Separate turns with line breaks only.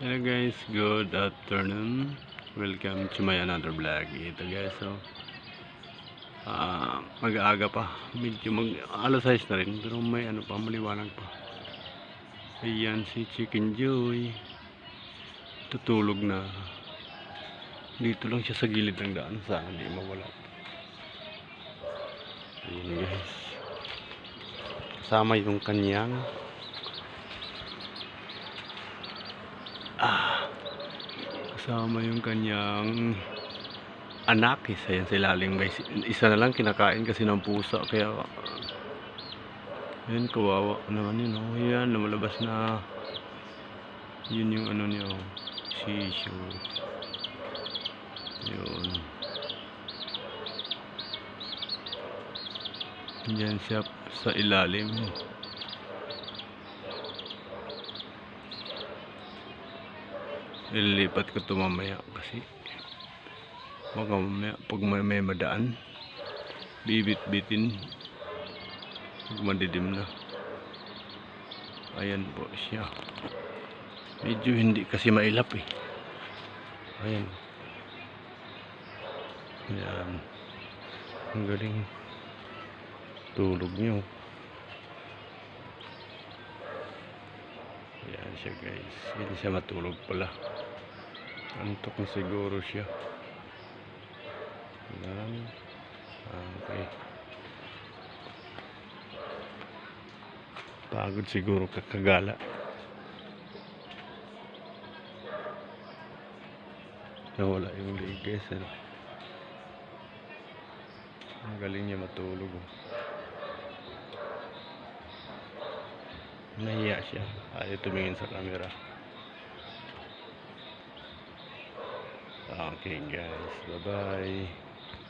Hello guys, good afternoon. Welcome to my another vlog. Ito guys, so ah mag-aaga pa. Medyo mag alas 6 na rin, pero may ano pa, maliwanag pa. Ayan si Chicken Joy. Tutulog na. Dito lang siya sa gilid ng daan. Sana hindi mawala. Ayan guys. Kasama yung kanyang ah, kasama yung kanyang anak. Isa yan sa ilalim. Guys isa na lang kinakain kasi ng pusa. Kaya yun kawawa naman yun oh. Yan lumalabas na. Yun yung ano niya oh. Sisyo yun. Yan siya sa ilalim Ililipat ko ito mamaya kasi baka mamaya pag may, may madaan bibit-bitin. Pag madidim na. Ayan po siya. Medyo hindi kasi mailap eh. Ayan. Ayan. Ang galing. Tulog niyo Ayan siya guys. Hindi siya matulog pala. Antok na siguro siya. Ayan. Ah, Okay. Pagod siguro kakagala. Nawala yung leg guys. Ano? Ang galing niya matulog. Oh. Nahiya siya. Ayaw tumingin sa camera. Okay guys. Bye-bye.